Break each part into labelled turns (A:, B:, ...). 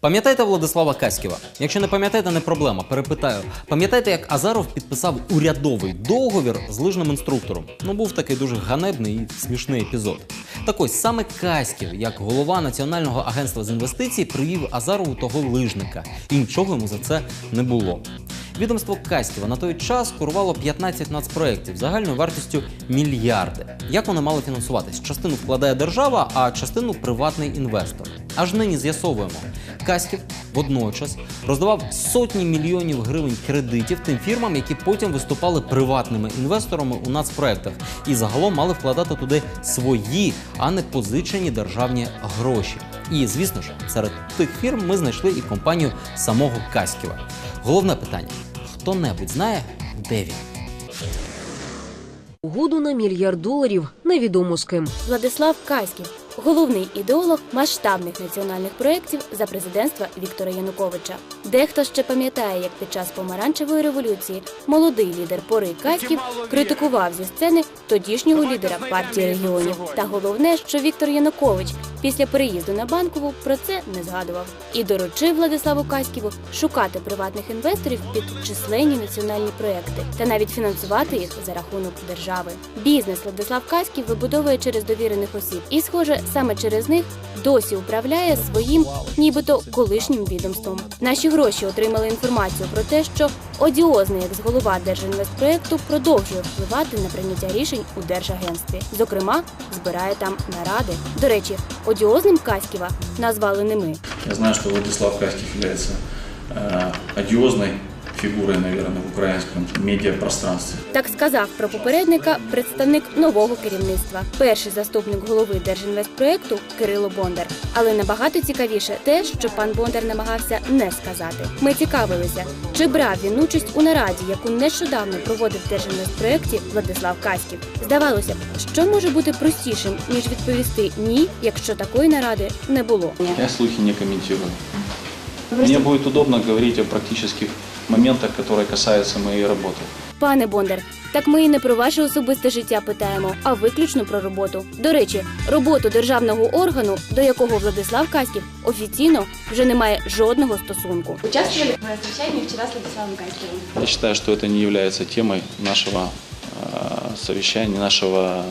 A: Пам'ятаєте Владислава Каськіва? Якщо не пам'ятаєте, не проблема. Перепитаю. Пам'ятаєте, як Азаров підписав урядовий договір з лижним інструктором? Ну був такий дуже ганебний і смішний епізод. Так ось саме Каськів, як голова Національного агентства з інвестицій, привів Азарову того лижника, і нічого йому за це не було. Відомство Каськіва на той час курувало 15 нацпроєктів загальною вартістю мільярди. Як вони мали фінансуватись? Частину вкладає держава, а частину приватний інвестор. Аж нині з'ясовуємо. Каськів водночас роздавав сотні мільйонів гривень кредитів тим фірмам, які потім виступали приватними інвесторами у нацпроектах і загалом мали вкладати туди свої, а не позичені державні гроші. І звісно ж, серед тих фірм ми знайшли і компанію самого Каськіва. Головне питання: хто-небудь знає, де він?
B: Угоду на мільярд доларів невідомо з ким.
C: Владислав Каськів, головний ідеолог масштабних національних проєктів за президентства Віктора Януковича. Дехто ще пам'ятає, як під час помаранчевої революції молодий лідер пори Каськів критикував зі сцени тодішнього лідера партії регіонів. Та головне, що Віктор Янукович після переїзду на банкову про це не згадував і доручив Владиславу Каськіву шукати приватних інвесторів під численні національні проекти та навіть фінансувати їх за рахунок держави. Бізнес Владислав Каськів вибудовує через довірених осіб, і, схоже, саме через них досі управляє своїм, нібито колишнім відомством. Наші гроші отримали інформацію про те, що одіозний екс-голова Держінвестпроекту продовжує впливати на прийняття рішень у держагентстві. Зокрема, збирає там наради. До речі, одіозним Каськіва назвали не ми.
D: Я знаю, что Владислав Каськив является э, фигурой, наверное, в украинском медиапространстве.
C: Так сказав про попередника представник нового керівництва, перший заступник голови Держінвестпроекту Кирило Бондар. Але набагато цікавіше те, що пан Бондар намагався не сказати. Ми цікавилися, чи брав він участь у нараді, яку нещодавно проводив в Держінвестпроекті Владислав Каськів. Здавалося б, що може бути простішим ніж відповісти ні, якщо такої наради не було.
D: Я слухи не комментирую. Мне будет удобно говорить о практических моментах, которые касаются моей работы.
C: Пане Бондар, так ми і не про ваше особисте життя питаємо, а виключно про роботу. До речі, роботу державного органу, до якого Владислав Каськів офіційно вже не має жодного стосунку.
E: Участвовали в совещании вчера с Владиславом Каськиевым.
D: Я считаю, что это не является темой нашего э, совещания, нашего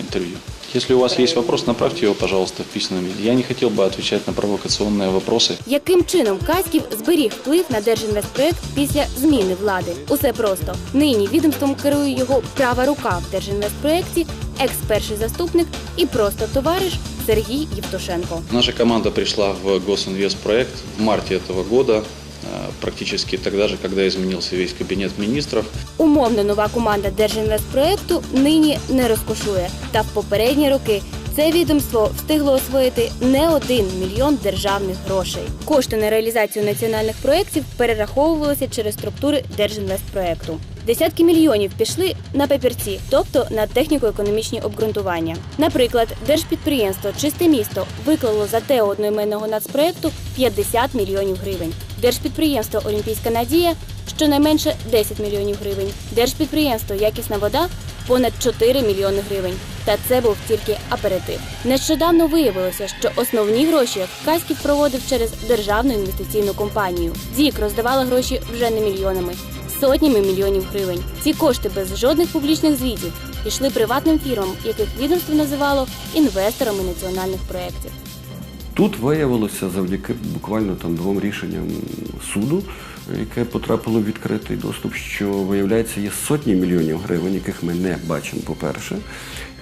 D: интервью. Если у вас есть вопрос, направьте его, пожалуйста, в письменном виде. Я не хотел бы отвечать на провокационные вопросы.
C: Яким чином Каськів зберіг вплив на Держінвестпроект після зміни влади? Усе просто нині відомством керує його права рука в Держінвестпроекті, екс-перший заступник і просто товариш Сергій Євтушенко.
D: Наша команда пришла в Госинвестпроект в марте этого года, э, практически тогда же, когда изменился весь кабинет министров.
C: Умовно нова команда Держінвестпроекту нині не розкошує. Та в попередні роки це відомство встигло освоїти не один мільйон державних грошей. Кошти на реалізацію національних проєктів перераховувалися через структури Держінвестпроекту. Десятки мільйонів пішли на папірці, тобто на техніко-економічні обґрунтування. Наприклад, держпідприємство Чисте місто виклало за ТЕО одноіменного нацпроекту 50 мільйонів гривень. Держпідприємство Олімпійська надія щонайменше 10 мільйонів гривень. Держпідприємство Якісна вода понад 4 мільйони гривень. Та це був тільки аперитив. Нещодавно виявилося, що основні гроші Каськів проводив через державну інвестиційну компанію. ДІК роздавала гроші вже не мільйонами, сотнями мільйонів гривень. Ці кошти без жодних публічних звітів пішли приватним фірмам, яких відомство називало інвесторами національних проєктів.
F: Тут виявилося завдяки буквально там двом рішенням суду, яке потрапило в відкритий доступ, що виявляється є сотні мільйонів гривень, яких ми не бачимо, по-перше,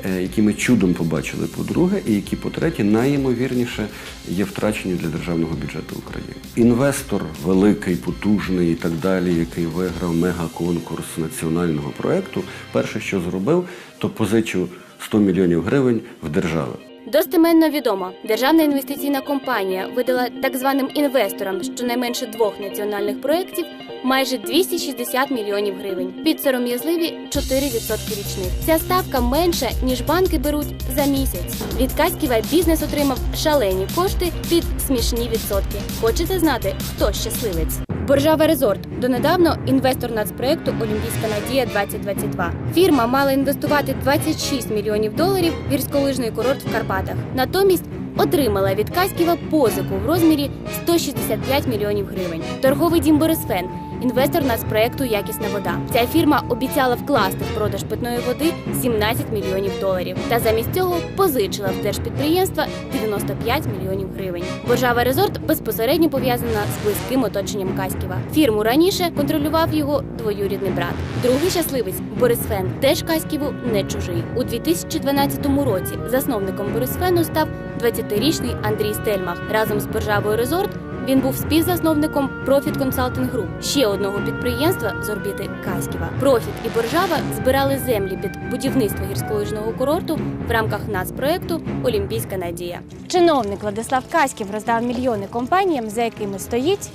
F: е, які ми чудом побачили, по-друге, і які, по-третє, найімовірніше є втрачені для державного бюджету України. Інвестор великий, потужний і так далі, який виграв мегаконкурс національного проекту, перше, що зробив, то позичив 100 мільйонів гривень в держави.
C: Достеменно відомо, державна інвестиційна компанія видала так званим інвесторам щонайменше двох національних проєктів майже 260 мільйонів гривень. Під сором'язливі 4% річних. Ця ставка менша ніж банки беруть за місяць. Від Каськіва бізнес отримав шалені кошти під смішні відсотки. Хочете знати, хто щасливець? Боржава Резорт донедавно інвестор нацпроекту Олімпійська надія 2022. Фірма мала інвестувати 26 мільйонів доларів в гірськолижний курорт в Карпатах. Натомість отримала від Каськіва позику в розмірі 165 мільйонів гривень. Торговий дім Борисфен, інвестор нацпроекту Якісна вода. Ця фірма обіцяла вкласти в продаж питної води 17 мільйонів доларів. Та замість цього позичила в держпідприємства 95 мільйонів гривень. Боржава Резорт безпосередньо пов'язана з близьким оточенням Каськіва. Фірму раніше контролював його двоюрідний брат. Другий щасливець Борисфен теж Каськіву не чужий. У 2012 році засновником Борисфену став 20-річний Андрій Стельмах. Разом з Боржавою Резорт він був співзасновником Profit Consulting Group, ще одного підприємства з орбіти Каськіва. Профіт і Боржава збирали землі під будівництво гірськолижного курорту в рамках нацпроекту Олімпійська надія. Чиновник Владислав Каськів роздав мільйони компаніям, за якими стоїть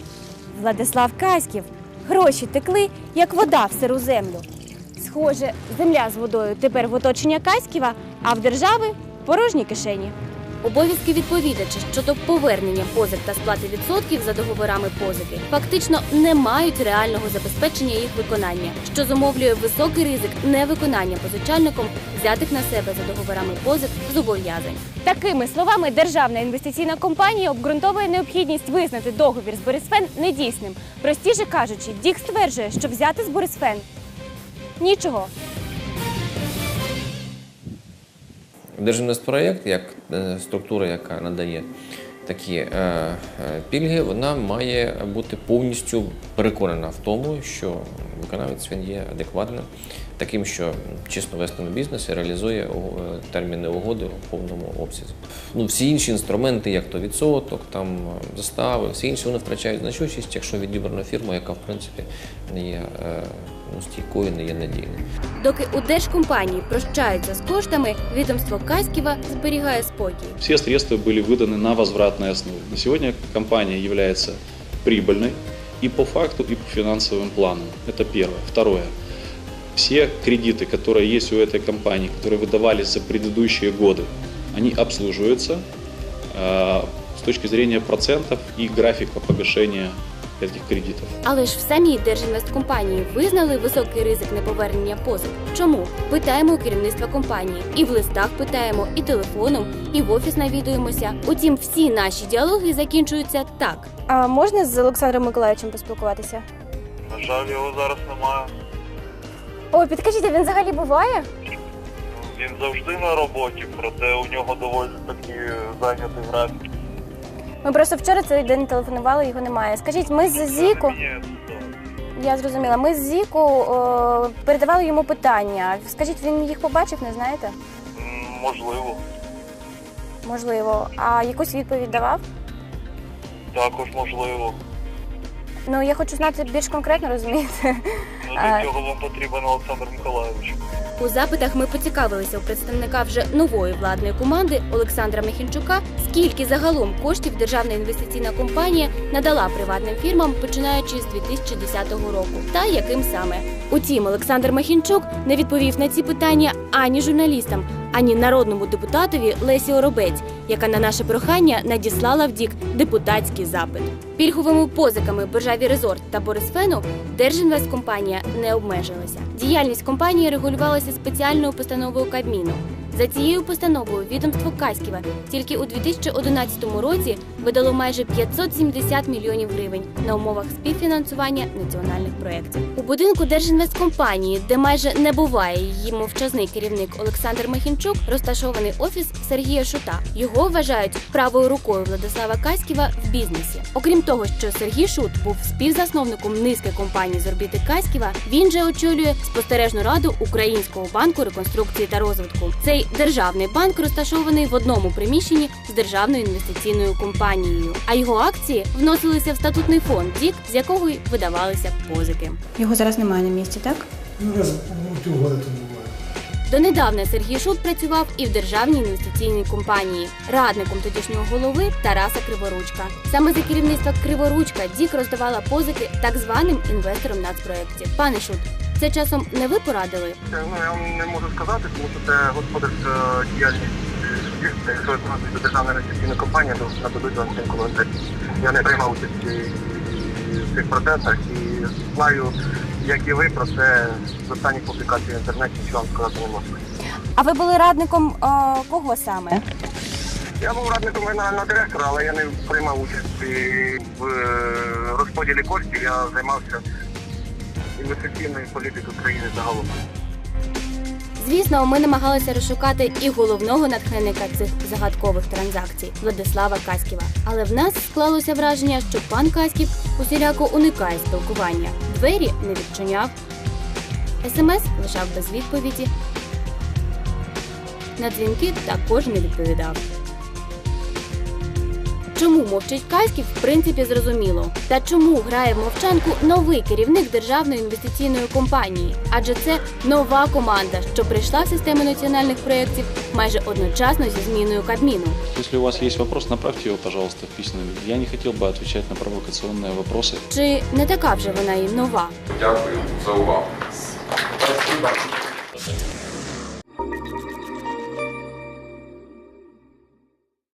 C: Владислав Каськів. Гроші текли, як вода в сиру землю. Схоже, земля з водою тепер в оточення Каськіва, а в держави порожні кишені. Обов'язки відповідача щодо повернення позик та сплати відсотків за договорами позики фактично не мають реального забезпечення їх виконання, що зумовлює високий ризик невиконання позичальником взятих на себе за договорами позик зобов'язань. Такими словами, державна інвестиційна компанія обґрунтовує необхідність визнати договір з Борисфен недійсним. Простіше кажучи, Дік стверджує, що взяти з Борисфен нічого.
G: Держінвестпроєкт, як е, структура, яка надає такі е, е, пільги, вона має бути повністю переконана в тому, що виконавець він є адекватним, таким, що чесно вестиме бізнес і реалізує е, терміни угоди у повному обсязі. Ну, всі інші інструменти, як то відсоток, там е, застави, всі інші вони втрачають значущість, якщо відібрана фірма, яка в принципі не є е, ну, стійкою, не є надійною.
C: Доки у держкомпанії прощаються з коштами, відомство Каськіва зберігає спокій.
D: Все средства были выданы на возвратной основе. На сегодня компания является прибыльной и по факту, и по финансовым планам. Это первое. Второе. Все кредиты, которые есть у этой компании, которые выдавались за предыдущие годы, они обслуживаются э, с точки зрения процентов и графика погашения этих кредитов.
C: Але ж в самій Держінвесткомпанії визнали високий ризик неповернення позик. Чому? Питаємо у керівництва компанії. І в листах питаємо, і телефоном, і в офіс навідуємося. Утім, всі наші діалоги закінчуються так. А можна з Олександром Миколаївичем поспілкуватися?
H: На жаль, його зараз немає.
C: Ой, підкажіть, а він взагалі буває?
H: Він завжди на роботі, проте у нього доволі таки зайнятий графік.
C: Ми просто вчора цей день телефонували, його немає. Скажіть, ми з Зіку. Я зрозуміла. Ми з Зіку о, передавали йому питання. Скажіть, він їх побачив, не знаєте?
H: можливо.
C: Можливо. А якусь відповідь давав?
H: Також можливо.
C: Ну я хочу знати більш конкретно, розумієте?
H: Ну, для цього вам потрібен Олександр Миколайович.
C: У запитах ми поцікавилися у представника вже нової владної команди Олександра Михінчука, скільки загалом коштів державна інвестиційна компанія надала приватним фірмам, починаючи з 2010 року, та яким саме. Утім, Олександр Махінчук не відповів на ці питання ані журналістам, ані народному депутатові Лесі Оробець, яка на наше прохання надіслала в дік депутатський запит. Пільговими позиками Бержаві Резорт та Борисфену Держінвесткомпанія не обмежилася. Діяльність компанії регулювалася спеціальною постановою Кабміну. За цією постановою відомство Каськіва тільки у 2011 році видало майже 570 мільйонів гривень на умовах співфінансування національних проєктів. У будинку Держінвесткомпанії, де майже не буває її мовчазний керівник Олександр Махінчук, розташований офіс Сергія Шута. Його вважають правою рукою Владислава Каськіва в бізнесі. Окрім того, що Сергій Шут був співзасновником низки компаній з орбіти Каськіва, він же очолює спостережну раду Українського банку реконструкції та розвитку. Цей державний банк розташований в одному приміщенні з державною інвестиційною компанією, а його акції вносилися в статутний фонд ДІК, з якого й видавалися позики. Його зараз немає на місці, так?
I: Ну, раз півгода то буває.
C: Донедавна Сергій Шут працював і в державній інвестиційній компанії, радником тодішнього голови Тараса Криворучка. Саме за керівництва Криворучка Дік роздавала позики так званим інвесторам нацпроєктів. Пане Шут, це часом не ви порадили?
H: Ну, я вам не можу сказати, тому що це господарська діяльність судів, це якщо це державна інвестиційна компанія, то нададуть вам цим коментарі. Я не приймав участь в цих процесах і знаю, як і ви про це з останніх публікацій в інтернеті, нічого вам сказати не можу.
C: А ви були радником кого саме?
H: Я був радником генерального директора, але я не приймав участь і в е, розподілі коштів. Я займався інвестиційною політикою країни загалом.
C: Звісно, ми намагалися розшукати і головного натхненника цих загадкових транзакцій Владислава Каськіва. Але в нас склалося враження, що пан Каськів усіляко уникає спілкування. Двері не відчиняв, смс лишав без відповіді. На дзвінки також не відповідав. Чому мовчить Каськів, в принципі, зрозуміло. Та чому грає в мовчанку новий керівник державної інвестиційної компанії? Адже це нова команда, що прийшла в систему національних проєктів майже одночасно зі зміною Кабміну.
D: Если у вас есть вопрос, направьте его, пожалуйста, в письменном виде. Я не хотел бы отвечать на провокационные вопросы.
C: Чи не така вже вона і нова?
J: Дякую за увагу.